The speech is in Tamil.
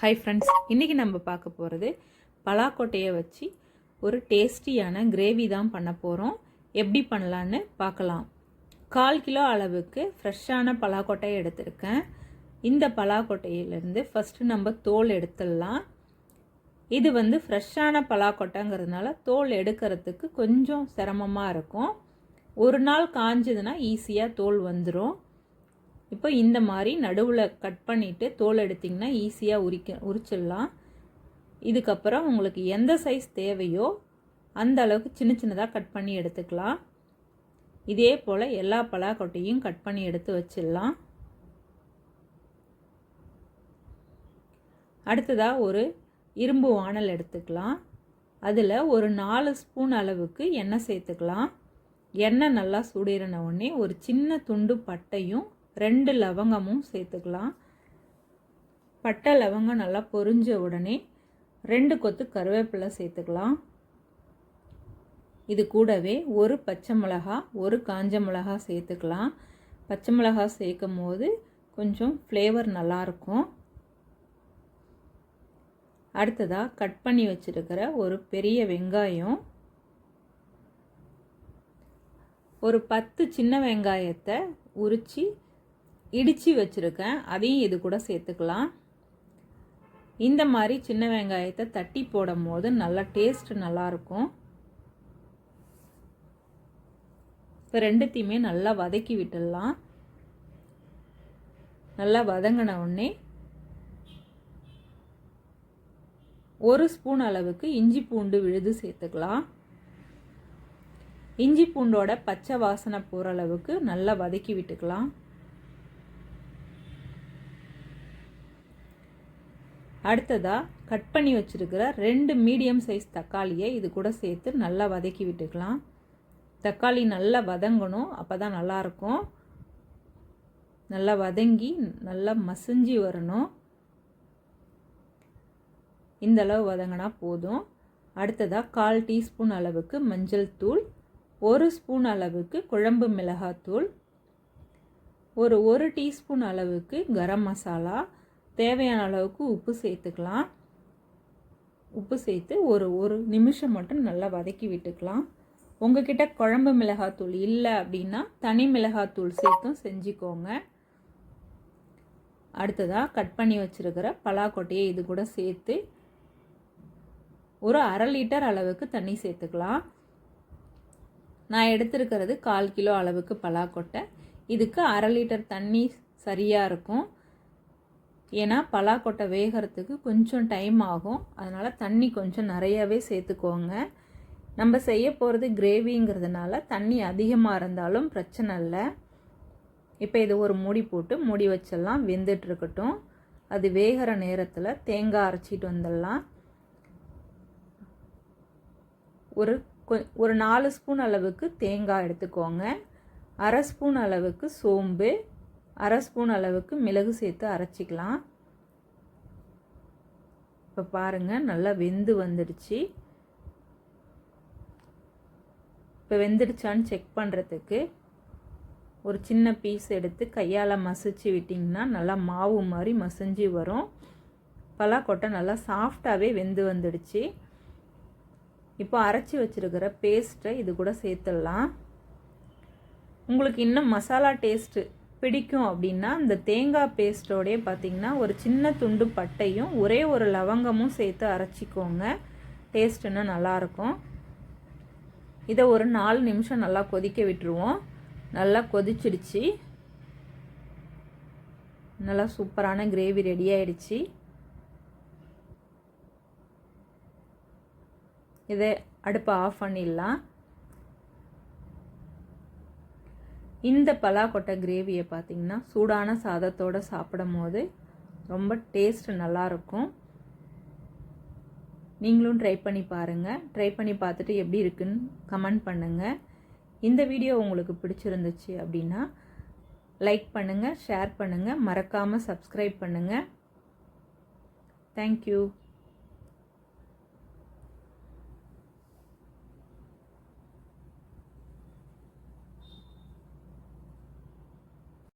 ஹாய் ஃப்ரெண்ட்ஸ் இன்றைக்கி நம்ம பார்க்க போகிறது பலாக்கொட்டையை வச்சு ஒரு டேஸ்டியான கிரேவி தான் பண்ண போகிறோம் எப்படி பண்ணலான்னு பார்க்கலாம். கால் கிலோ அளவுக்கு ஃப்ரெஷ்ஷான பலாக்கொட்டையை எடுத்திருக்கேன். இந்த பலாக்கொட்டையிலேருந்து ஃபஸ்ட்டு நம்ம தோல் எடுத்துடலாம். இது வந்து ஃப்ரெஷ்ஷான பலாக்கொட்டைங்கிறதுனால தோல் எடுக்கிறதுக்கு கொஞ்சம் சிரமமாக இருக்கும். ஒரு நாள் காஞ்சதுன்னா ஈஸியாக தோல் வந்துடும் இப்போ இந்த மாதிரி நடுவில் கட் பண்ணிவிட்டு தோல் எடுத்திங்கன்னா ஈஸியாக உரிக்க உரிச்சிடலாம். இதுக்கப்புறம் உங்களுக்கு எந்த சைஸ் தேவையோ அந்த அளவுக்கு சின்ன சின்னதாக கட் பண்ணி எடுத்துக்கலாம். இதே போல் எல்லா பலாக்கொட்டையும் கட் பண்ணி எடுத்து வச்சிடலாம். அடுத்ததாக ஒரு இரும்பு வானல் எடுத்துக்கலாம். அதில் ஒரு நாலு ஸ்பூன் அளவுக்கு எண்ணெய் சேர்த்துக்கலாம். எண்ணெய் நல்லா சுடிறின உடனே ஒரு சின்ன துண்டு பட்டையும் ரெண்டு லவங்கமும் சேர்த்துக்கலாம். பட்டை லவங்கம் நல்லா பொரிஞ்ச உடனே ரெண்டு கொத்து கருவேப்பிலை சேர்த்துக்கலாம். இது கூடவே ஒரு பச்சை மிளகா ஒரு காஞ்ச மிளகா சேர்த்துக்கலாம். பச்சை மிளகா சேர்க்கும் போது கொஞ்சம் ஃப்ளேவர் நல்லாயிருக்கும். அடுத்ததாக கட் பண்ணி வச்சுருக்கிற ஒரு பெரிய வெங்காயம். ஒரு பத்து சின்ன வெங்காயத்தை உரித்து இடித்து வச்சுருக்கேன். அதையும் இது கூட சேர்த்துக்கலாம். இந்த மாதிரி சின்ன வெங்காயத்தை தட்டி போடும் போது நல்லா டேஸ்ட் நல்லாயிருக்கும் இப்போ ரெண்டுத்தையுமே நல்லா வதக்கி விட்டுடலாம். நல்லா வதங்கின உடனே ஒரு ஸ்பூன் அளவுக்கு இஞ்சி பூண்டு விழுது சேர்த்துக்கலாம். இஞ்சி பூண்டோட பச்சை வாசனை போகிற அளவுக்கு நல்லா வதக்கி விட்டுக்கலாம். அடுத்ததாக கட் பண்ணி வச்சுருக்கிற ரெண்டு மீடியம் சைஸ் தக்காளியை இது கூட சேர்த்து நல்லா வதக்கி விட்டுக்கலாம். தக்காளி நல்லா வதங்கணும் அப்போ தான் நல்லாயிருக்கும். நல்லா வதங்கி நல்லா மசிஞ்சு வரணும். இந்த அளவு வதங்கினா போதும். அடுத்ததாக கால் டீஸ்பூன் அளவுக்கு மஞ்சள் தூள் ஒரு ஸ்பூன் அளவுக்கு குழம்பு மிளகாத்தூள் ஒரு ஒரு டீஸ்பூன் அளவுக்கு கரம் மசாலா தேவையான அளவுக்கு உப்பு சேர்த்துக்கலாம். உப்பு சேர்த்து ஒரு ஒரு நிமிஷம் மட்டும் நல்லா வதக்கி விட்டுக்கலாம். உங்ககிட்ட குழம்பு மிளகாத்தூள் இல்லை அப்படின்னா தனி மிளகாத்தூள் சேர்த்தும் செஞ்சுக்கோங்க. அடுத்ததாக கட் பண்ணி வச்சுருக்கிற பலாக்கொட்டையை இது கூட சேர்த்து ஒரு அரை லிட்டர் அளவுக்கு தண்ணி சேர்த்துக்கலாம். நான் எடுத்துருக்கிறது கால் கிலோ அளவுக்கு பலாக்கொட்டை. இதுக்கு அரை லிட்டர் தண்ணி சரியாக இருக்கும். ஏன்னா பலாக்கொட்டை வேகிறதுக்கு கொஞ்சம் டைம் ஆகும். அதனால் தண்ணி கொஞ்சம் நிறையாவே சேர்த்துக்கோங்க. நம்ம செய்ய போகிறது கிரேவிங்கிறதுனால தண்ணி அதிகமாக இருந்தாலும் பிரச்சனை இல்லை. இப்போ இது ஒரு மூடி போட்டு மூடி வச்சிடலாம். வெந்துட்டுருக்கட்டும். அது வேகிற நேரத்தில் தேங்காய் அரைச்சிட்டு வந்துடலாம். ஒரு ஒரு நாலு ஸ்பூன் அளவுக்கு தேங்காய் எடுத்துக்கோங்க. அரை ஸ்பூன் அளவுக்கு சோம்பு. அரை ஸ்பூன் அளவுக்கு மிளகு சேர்த்து அரைச்சிக்கலாம். இப்போ பாருங்கள் நல்லா வெந்து வந்துடுச்சு. இப்போ வெந்துடுச்சான்னு செக் பண்ணுறதுக்கு ஒரு சின்ன பீஸ் எடுத்து கையால் மசிச்சு விட்டிங்கன்னா நல்லா மாவு மாதிரி மசிஞ்சு வரும். பலாக்கொட்டை நல்லா சாஃப்டாகவே வெந்து வந்துடுச்சு. இப்போ அரைச்சி வச்சுருக்கிற பேஸ்ட்டை இது கூட சேர்த்துடலாம். உங்களுக்கு இன்னும் மசாலா டேஸ்ட்டு பிடிக்கும் அப்படின்னா இந்த தேங்காய் பேஸ்ட்டோடைய பார்த்திங்கன்னா ஒரு சின்ன துண்டு பட்டையும் ஒரே ஒரு லவங்கமும் சேர்த்து அரைச்சிக்கோங்க. டேஸ்ட் இன்னும் நல்லாயிருக்கும். இதை ஒரு நாலு நிமிஷம் நல்லா கொதிக்க விட்டுருவோம். நல்லா கொதிச்சிடுச்சு. நல்லா சூப்பரான கிரேவி ரெடி ஆயிடுச்சு. இதை அடுப்பை ஆஃப் பண்ணிடலாம். இந்த பலாக்கொட்டை கிரேவியை பார்த்திங்கன்னா சூடான சாதத்தோடு சாப்பிடும் போது ரொம்ப டேஸ்ட் நல்லாயிருக்கும். நீங்களும் ட்ரை பண்ணி பாருங்கள் ட்ரை பண்ணி பார்த்துட்டு எப்படி இருக்குன்னு கமெண்ட் பண்ணுங்கள் இந்த வீடியோ உங்களுக்கு பிடிச்சிருந்துச்சு அப்படின்னா லைக் பண்ணுங்கள் ஷேர் பண்ணுங்கள் மறக்காமல் சப்ஸ்கிரைப் பண்ணுங்கள் தேங்க்யூ